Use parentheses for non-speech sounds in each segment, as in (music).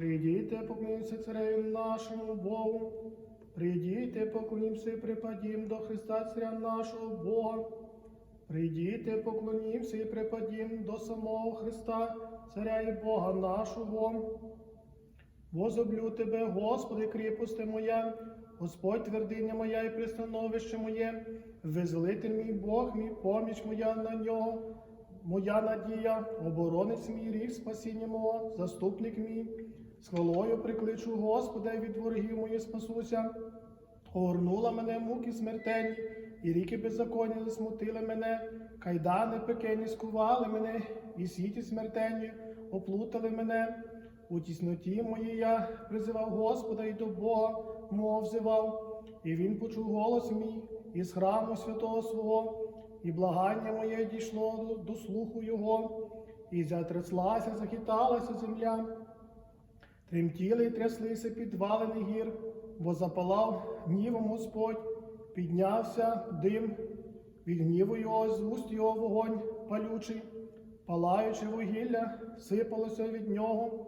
Прийдіте, поклонимся цареві нашому Богу. Прийдіте, поклонімся і припадім до Христа Царя нашого Бога. Прийдіте, поклонімся і припадім до самого Христа, Царя і Бога нашого. Возоблю тебе, Господи, кріпости моя, Господь твердиня моя і пристановище моє, визволитель мій Бог, мій поміч моя на нього, моя надія, оборонець мій ріг спасіння мого, заступник мій. Хвалою прикличу Господа від ворогів моїх спасуся. Огорнула мене муки смертельні, і ріки беззаконня засмутили мене, кайдани пекельні скували мене, і сіті смертельні оплутали мене. У тісноті моїй я призивав Господа і до Бога мов взивав, і він почув голос мій із храму святого свого, і благання моє дійшло до слуху Його, і затряслася, захиталася земля. Тремтіли й тряслися підвалини гір, бо запалав гнівом Господь, піднявся дим, від гніву його з уст його вогонь палючий, палаюче вугілля, сипалося від нього.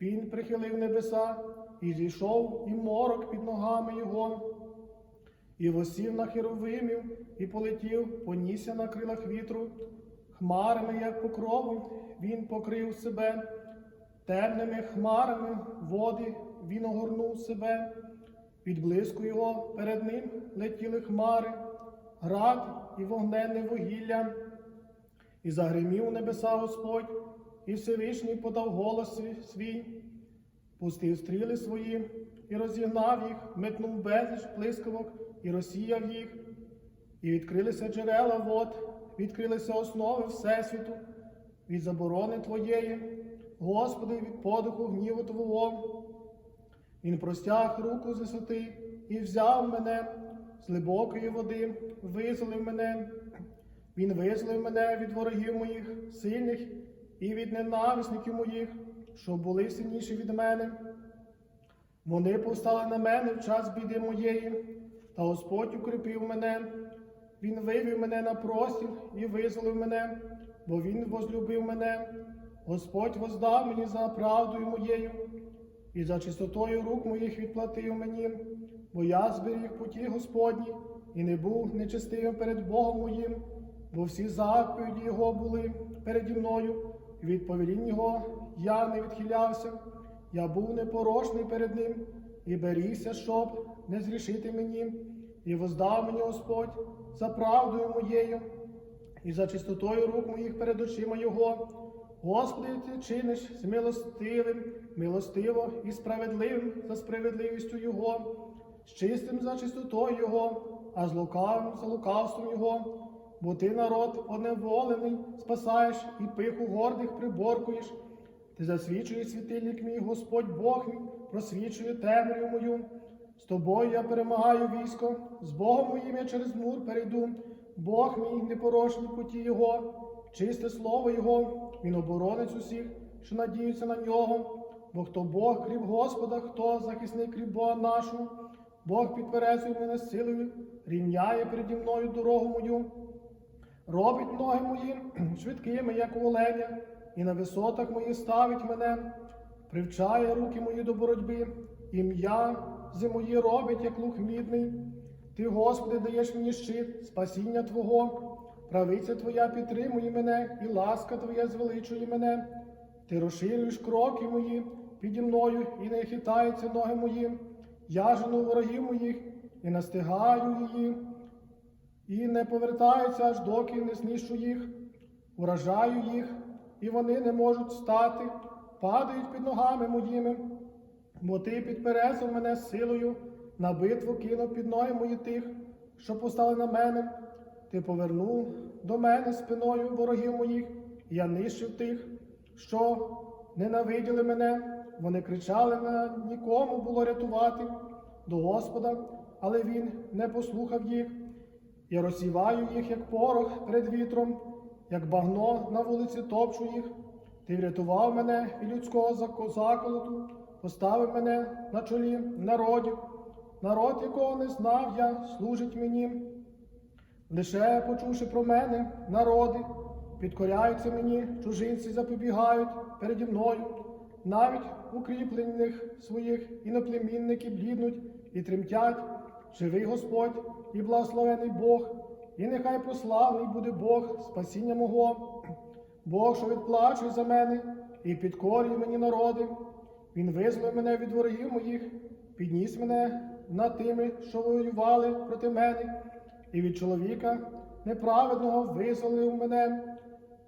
Він прихилив небеса і зійшов і морок під ногами його, і восів на херовимів, і полетів, понісся на крилах вітру, хмарами, як покровом, він покрив себе. Темними хмарами води він огорнув себе, від блиску його перед ним летіли хмари, град і вогненне вугілля, і загримів у небеса Господь, і Всевишній подав голос свій- пустив стріли свої і розігнав їх, метнув безліч блискавок і розсіяв їх, і відкрилися джерела вод, відкрилися основи Всесвіту від заборони Твоєї. Господи, від подиху гніву Твого. Він простяг руку з висоти і взяв мене з глибокої води, визволив мене. Він визволив мене від ворогів моїх сильних і від ненависників моїх, що були сильніші від мене. Вони повстали на мене в час біди моєї, та Господь укріпив мене. Він вивів мене на простір і визволив мене, бо Він возлюбив мене. Господь воздав мені за правдою моєю, і за чистотою рук моїх відплатив мені, бо я зберіг путі Господні і не був нечестивим перед Богом моїм, бо всі заповіді Його були переді мною, і від повелінь Його я не відхилявся. Я був непорочний перед Ним і берігся, щоб не зрішити мені, і воздав мені Господь за правдою моєю і за чистотою рук моїх перед очима Його. Господи, ти чиниш з милостивим, милостиво і справедливим за справедливістю Його, з чистим за чистотою Його, а з лукавим за лукавством Його. Бо ти народ поневолений, спасаєш і пиху гордих приборкуєш. Ти засвічуєш світильник мій, Господь Бог мій, просвічує темряву мою. З тобою я перемагаю військо, з Богом моїм я через мур перейду. Бог мій непорочний путі Його, чисте слово Його, він оборонець усіх, що надіються на нього. Бо хто Бог, крім Господа, хто захисник крім Бога нашого, Бог підперезує мене силою, рівняє переді мною дорогу мою. Робить ноги мої (clears throat) швидкими, як у оленя, і на висотах моїх ставить мене, привчає руки мої до боротьби, ім'я зи мої робить, як лук мідний. Ти, Господи, даєш мені щит, спасіння Твого, правиця Твоя підтримує мене, і ласка Твоя звеличує мене. Ти розширюєш кроки мої піді мною, і не хитаються ноги мої. Я жену ворогів моїх і настигаю її і не повертаються, аж доки не знищу їх, уражаю їх, і вони не можуть встати, падають під ногами моїми, бо ти підперезав мене силою, на битву кинув під ноги мої тих, що постали на мене. Ти повернув до мене спиною ворогів моїх, і я нищив тих, що ненавиділи мене. Вони кричали на нікому було рятувати до Господа, але він не послухав їх. Я розсіваю їх, як порох перед вітром, як багно на вулиці топчу їх. Ти врятував мене від людського заколоту, поставив мене на чолі народів. Народ, якого не знав я, служить мені. Лише почувши про мене, народи, підкоряються мені, чужинці запобігають переді мною. навіть укріплених своїх іноплемінники бліднуть і тремтять. Живий Господь і благословений Бог, і нехай прославний буде Бог, спасіння мого, Бог, що відплачує за мене і підкорює мені народи. Він визволив мене від ворогів моїх, підніс мене над тими, що воювали проти мене, і від чоловіка неправедного визволив мене.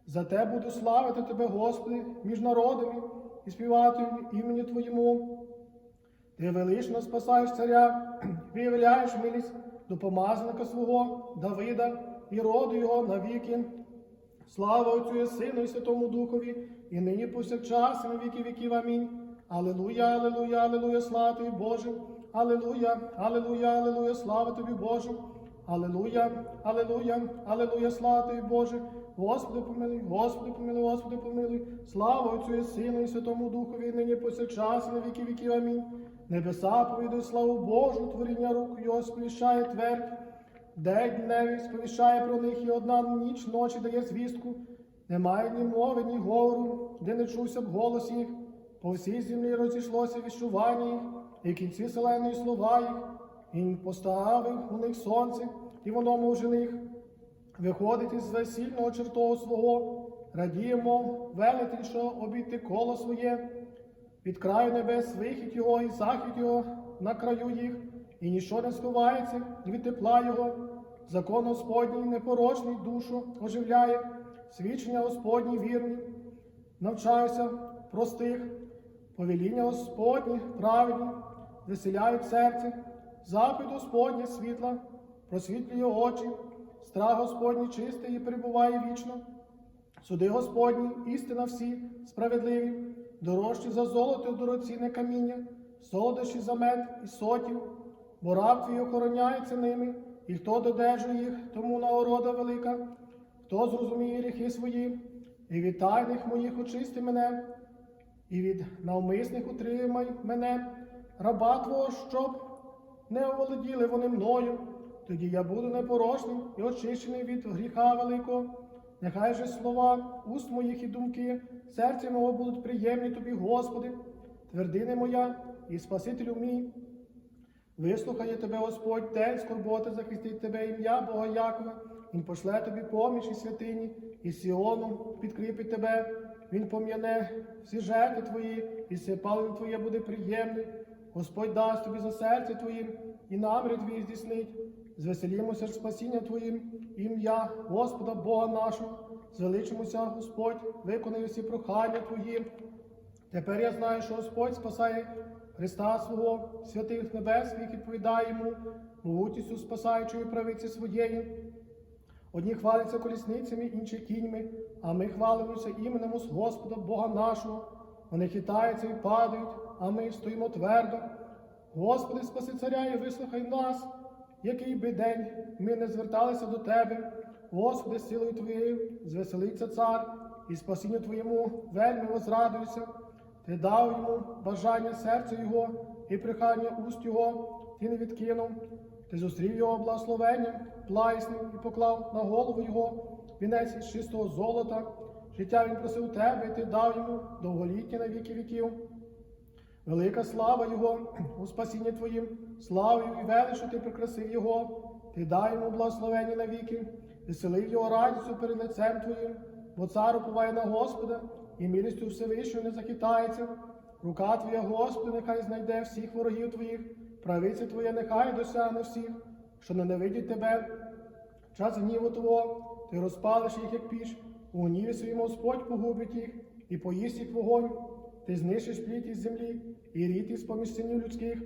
Зате буду славити Тебе, Господи, між народами і співати імені Твоєму. Ти велично спасаєш царя, (clears throat) виявляєш милість до помазника свого Давида і роду його навіки. Слава Отцю і Сину і Святому Духові, і нині повсякчас, і на віки віків. Амінь. Алілуя, алілуя, алілуя, слава тобі, Боже. Алілуя, алілуя, алілуя, слава тобі, Боже. Алілуя, алілуя, алілуя, слава тобі, Боже. Господи помилуй, Господи помилуй, Господи помилуй. Слава Отцю і Сину і Святому Духові, і нині повсякчас, і на віки віків. Амінь. Небеса повідують славу Божу, творіння рук його сповіщає твердь. День дневі сповіщає про них, і одна ніч ночі дає звістку. Немає ні мови, ні говору, де не чувся б голос їх. По всій землі розійшлося віщування їх, і кінці селеної слова їх. Він поставив у них сонце, і воно може них. Виходить із весільного чертогу свого, радіємо, велетень, що обійти коло своє. Від краю небес вихід його і захід його на краю їх, і ніщо не сховається від тепла його. Закон Господній непорочний душу оживляє, свідчення Господній вірні, навчаюся простих, повеління Господні правильні, веселяють серце, запит Господнє світла, просвітлює очі, страх Господній чистий і перебуває вічно. Суди Господні, істина всі, справедливі, дорожчі за золото, дорогоцінне каміння, солодощі за мед і сотів, бо раб твій охороняється ними, і хто додержує їх, тому нагорода велика, хто зрозуміє гріхи свої, і від тайних моїх очисти мене, і від навмисних утримай мене, раба Твого, щоб не оволоділи вони мною, тоді я буду непорочним і очищений від гріха великого. Нехай же слова уст моїх і думки, серця мого будуть приємні тобі, Господи, твердине моя і Спасителю мій. Вислухає тебе Господь, день скорботи, захистить тебе ім'я Бога Якова. Він пошле тобі поміч і святині, і Сіону підкріпить тебе. Він пом'яне всі жертви твої, і все паливо твоє буде приємне. Господь дасть тобі за серце твоїм, і наміри твої здійснить. Звеселімося ж спасіння Твоїм, ім'я Господа Бога нашого, звеличимося, Господь, виконай усі прохання Твої. Тепер я знаю, що Господь спасає Христа свого, святих небес, їх відповідає йому, могутністю спасаючої правиці своєї. Одні хваляться колісницями, інші кіньми, а ми хвалимося іменем Господа Бога нашого. Вони хитаються і падають, а ми стоїмо твердо. Господи, спаси царя і вислухай нас, який би день ми не зверталися до Тебе. Господи, силою Твоєю, звеселиться цар, і спасінню Твоєму вельми возрадуйся. Ти дав йому бажання серця Його і прихання уст Його, ти не відкинув. Ти зустрів його благословенням, плайсним і поклав на голову його вінець із чистого золота. Життя він просив тебе, і ти дав йому довголіття на віки віків. Велика слава Його у спасінні Твоїм, славою і величу ти прикрасив Його, ти дай йому благословення навіки, веселив його радістю перед лицем Твоїм, бо цар уповає на Господа, і милістю Всевишнього не захитається. Рука Твоя, Господи, нехай знайде всіх ворогів Твоїх, правиця Твоя нехай досягне всіх, що ненавидять Тебе. Час гніву Твого ти розпалиш їх, як піч, у гніві своєму Господь погубить їх, і поїсть їх вогонь. Ти знищиш плід із землі і рід із поміж синів людських,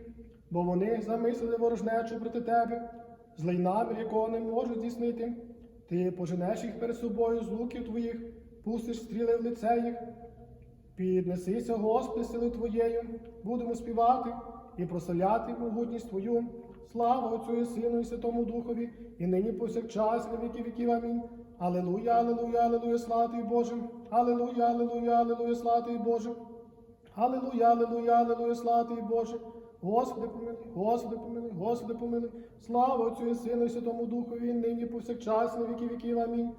бо вони замислили ворожнечу проти тебе, злий намір, якого не можуть здійснити. Ти поженеш їх перед собою з луків твоїх, пустиш стріли в лице їх. Піднесися, Господи, силою Твоєю, будемо співати і прославляти могутність Твою. Слава Отцю і Сину і Святому Духові, і нині повсякчас, і на віки віків. Амінь. Аллилуйя, аллилуйя, аллилуйя, слава Боже. Аллилуйя, аллилуйя, аллилуйя, слава Тобі, Боже. Аллилуйя, аллилуйя, аллилуйя, слава Тобі, Боже. Господи помилуй, Господи помилуй, Господи помилуй. Слава Отцю і Сину і Святому Духові, нині повсякчас, на віки віків. Амінь.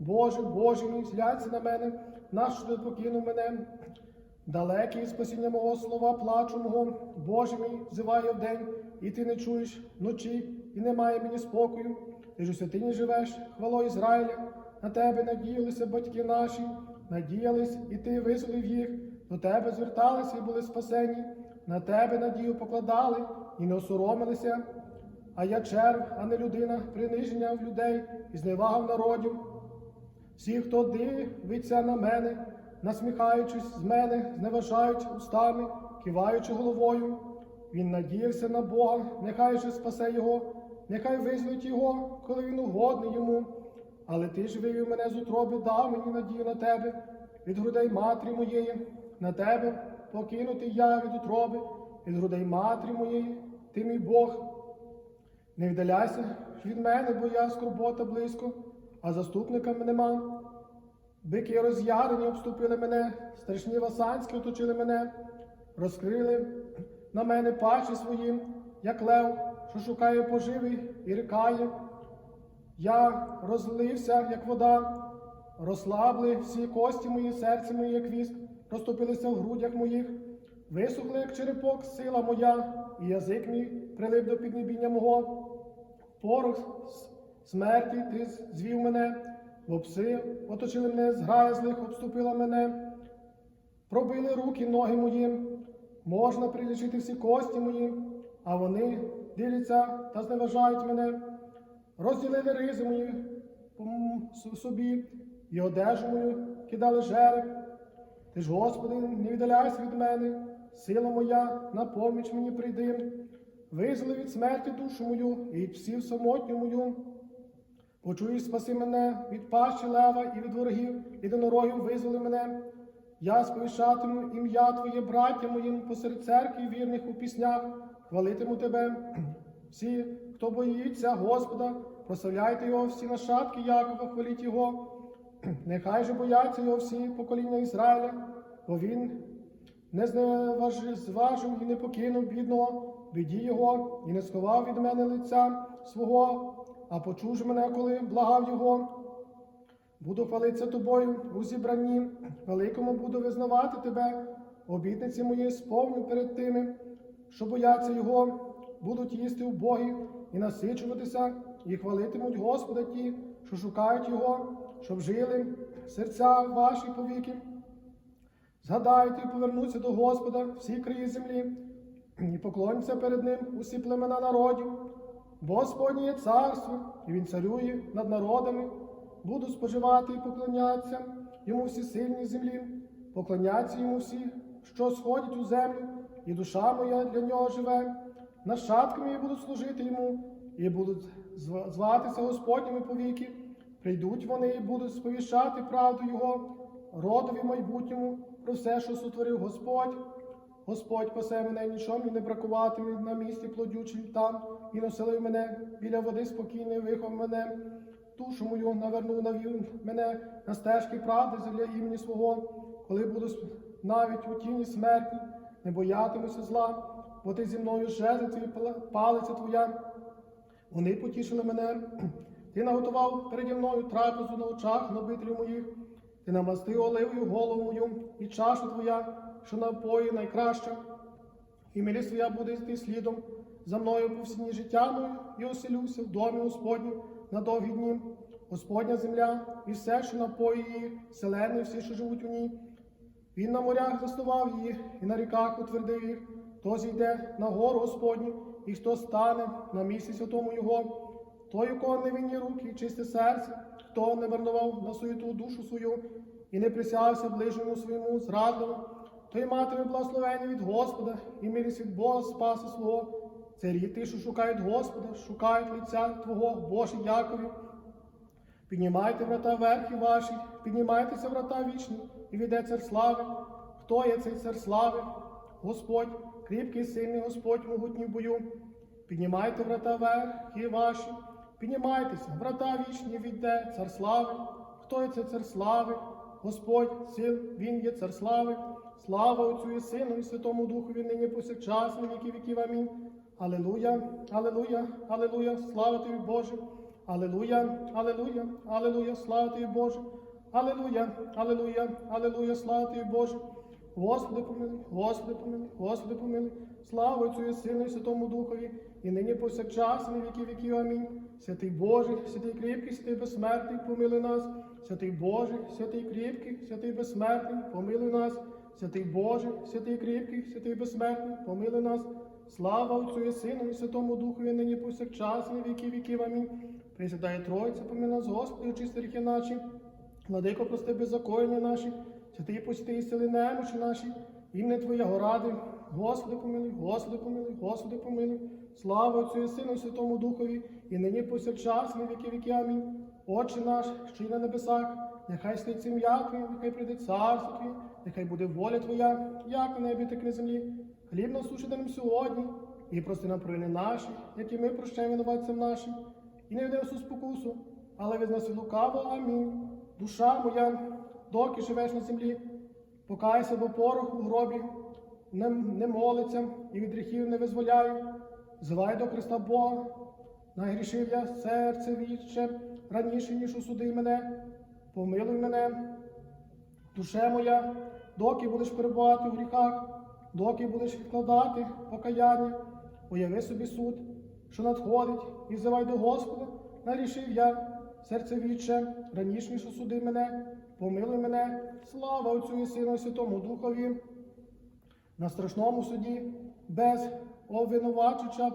Боже, Боже мій, зглянься на мене, наш що ти покинув мене. Далекий від спасіння мого слова, плачу мого, Боже мій, взиває вдень, і ти не чуєш вночі, і немає мені спокою. Ти ж у святині живеш, хвало Ізраїля, на тебе надіялися батьки наші, надіялись, і ти визволив їх, до тебе зверталися і були спасені, на тебе надію покладали і не осоромилися. А я черв, а не людина, приниження в людей і зневага в народів. Всі, хто дивиться на мене, насміхаючись з мене, зневажають устами, киваючи головою. Він надіявся на Бога, нехай же спасе його, нехай визволить його, коли він угодний йому. Але ти ж вивів мене з утроби, дав мені надію на тебе, від грудей матері моєї, на тебе покинутий я від утроби, від грудей матері моєї, ти мій Бог. Не вдаляйся від мене, бо я скорбота близько, а заступника нема. Бики роз'ярені обступили мене, страшні васанські оточили мене, розкрили на мене пачі свої, як лев, що шукає поживи і рикає. Я розлився, як вода, розслабли всі кості мої, серце моє, як віск, розтопилися в грудях моїх, висохли, як черепок, сила моя, і язик мій прилип до піднебіння мого. Порох смерті ти звів мене, бо пси оточили мене, зграя злих обступила мене, пробили руки, ноги мої, можна прилічити всі кості мої, а вони діляться та зневажають мене, розділили ризи мої собі, і одежу мою кидали жереб. Ти ж, Господи, не віддаляйся від мене, сила моя, на поміч мені прийди. Визволи від смерті душу мою і від псів самотню мою. Почуєш, спаси мене від пащі лева і від ворогів, і єдинорогів визволи мене. Я сповіщатиму ім'я Твоє, браття моїм, посеред церкви вірних у піснях, хвалитиму Тебе. Всі, хто боїться Господа, прославляйте Його, всі нащадки Якова, хваліть Його. (clears throat) Нехай же бояться його всі покоління Ізраїля, бо він не зважив і не покинув бідного, біді його, і не сховав від мене лиця свого, а почув мене, коли благав його. Буду хвалитися тобою у зібранні, великому буду визнавати тебе, обітниці мої сповню перед тими, що бояться його, будуть їсти убогі і насичуватися, і хвалитимуть Господа ті, що шукають його, щоб жили серця ваші повіки. Згадайте і повернуться до Господа всі краї землі, і поклоняться перед Ним усі племена народів, бо Господнє є царство, і Він царює над народами, буду споживати і поклонятися йому всі сильні землі, поклоняться йому всі, що сходять у землю, і душа моя для нього живе. Нащадками я буду служити йому, і будуть зватися Господніми повіки. Прийдуть вони і будуть сповіщати правду Його, родові майбутньому, про все, що сотворив Господь. Господь пасе мене, нічого не бракуватиме на місці плодючим там, і населив мене біля води спокійної, вихов мене, душу мою навернув, навів мене на стежки правди для імені свого, коли буду навіть у тіні смерті, не боятимуся зла, бо ти зі мною жезл твій палиця твоя. Вони потішили мене. Ти наготував переді мною трапезу на очах набителів моїх. Ти намастив оливою голову мою і чаша твоя, що напої найкраща. І милість твоя буде йти слідом за мною по всі дні життя моє, і оселюся в домі Господнім на довгі дні. Господня земля і все, що напої її, селени, всі, що живуть у ній. Він на морях заснував їх, і на ріках утвердив їх. Хто зійде на гору Господню, і хто стане на місці святому Його, той, у кого невинні руки і чисте серце, хто не марнував на суєту душу свою і не присягався ближньому своєму зрадливо, той матиме благословення від Господа і милість від Бога Спаса свого. Це рід ті, що шукають Господа, шукають лиця Твого, Боже Якові. Піднімайте врата верхи ваші, піднімайтеся врата вічні, і віде цар слави. Хто є цей цар слави? Господь, кріпкий сильний Господь, могутній бою. Піднімайте врата верхи ваші, піднімайтеся, врата вічні відде цар слави. Хто є цей цар слави? Господь, сил, Він є цар слави. Слава Отцю і Сину і Святому Духові, нині повсякчас, на віки віків. Амінь. Алілуя, алілуя, алілуя, слава тобі, Боже. Алілуя, алілуя, алілуя, слава тобі, Боже. Алілуя, алілуя, алілуя, слава тобі, Боже. Господи помилуй, Господи помилуй, Господи помилуй, слава Отцю і Сину і Святому Духові, і нині повсякчас, і на віки віків. Амінь. Святий Божий, святий кріпкий, святий безсмертний, помилуй нас. Святий Божий, святий кріпкий, святий безсмертний, помилуй нас. Святий Божий, святий кріпкий, святий безсмертний, помилуй нас. Слава Отцю і Сину і Святому Духові, нині повсякчас, і на віки віків. Амінь. Пресвятає Тройця, помилуй нас, Господи, очисти гріхи наші. Владико, прости беззаконня наші, святий пости і сили немочі наші, ім'я Твоєго ради. Господи помилуй, Господи помилуй, Господи помилуй. Слава Отцю і Сину і Святому Духові, і нині повсякчас, і на віки віки. Амінь. Отче наш, що й на небесах, нехай святиться ім'я Твоє, нехай прийде царство Твоє, нехай буде воля Твоя, як на небі, так і на землі. Хліб насуши нам сьогодні, і прости нам провини наші, які ми прощаємо винуватцям нашим, і не у спокусу, але від нас від лукаво. Амінь. Душа моя, доки живеш на землі, покайся до пороху в гробі, не, не молиться і від гріхів не визволяє. Звай до Христа Бога. Нагрішив я серце віче раніше, ніж осуди мене. Помилуй мене, душе моя, доки будеш перебувати в гріхах, доки будеш відкладати покаяння, уяви собі суд, що надходить, і взивай до Господа, нарішив я серце віче, раніше, ніж осуди мене, помилуй мене, слава Отцю і Сину Святому Духові. На страшному суді без обвинувачича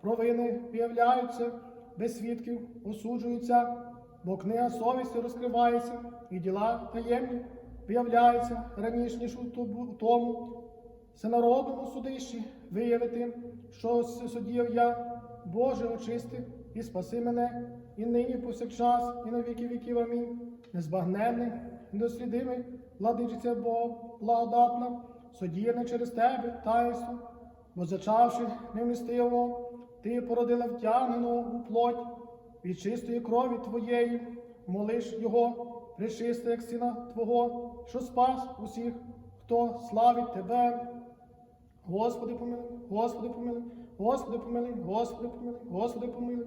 провини виявляються, без свідків осуджуються, бо книга совісті розкривається, і діла таємні виявляються раніше, ніж у тому всенародному судищі виявити, що судів я, Боже, очисти і спаси мене, і нині повсякчас, і на віки віків. Амінь. Незбагненний, недослідимий, владичиця Бог, благодатна, судіяна через тебе таїнство, бо зачавши невмістиво, ти породила втягненого у плоть від чистої крові твоєї, молиш його, причисти, як сина Твого, що спас усіх, хто славить тебе. Господи помилуй, Господи помилуй, Господи помилуй, Господи помилуй, Господи помилуй,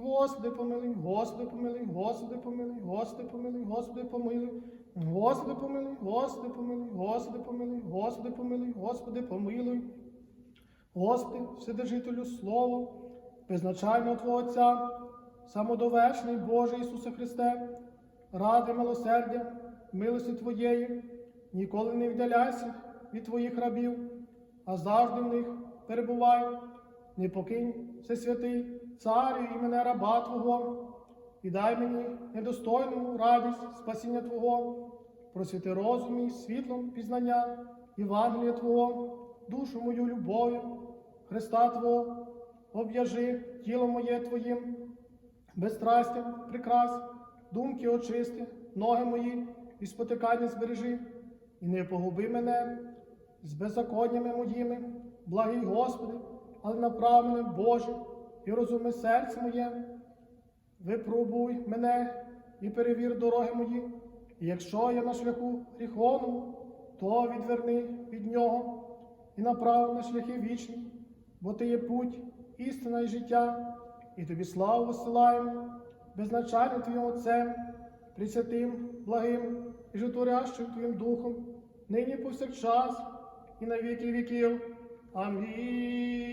Господи помилуй, Господи помилуй, Господи помилуй, Господи помилуй, Господи помилуй, Господи помилуй, Господи помилуй, Господи помилуй, Господи помилуй, Господи помилуй. Господи, Вседержителю Слово, безначального Твого Отця, самодовершний Боже Ісусе Христе, ради милосердя, милості Твоєї, ніколи не віддаляйся від Твоїх рабів, а завжди в них перебувай, не покинь Всесвятий, Царю і мене раба Твого, і дай мені недостойну радість спасіння Твого, просвіти розум мій світлом пізнання, Євангелія Твого, душу мою любов'ю, Христа Твого, об'яжи тіло моє Твоїм, безстрастям прикрас, думки очисти, ноги мої і спотикання збережи, і не погуби мене з беззаконнями моїми, благий Господи, але направ мене, Боже, і розуми серце моє, випробуй мене і перевір дороги мої, і якщо я на шляху гріховному, то відверни від нього і направ на шляхи вічні, бо ти є путь, істина і життя, і тобі славу висилаємо, безначальним Твоїм Отцем, присвятим, благим і житворящим Твоїм Духом, нині повсякчас і на віки віків. Амінь.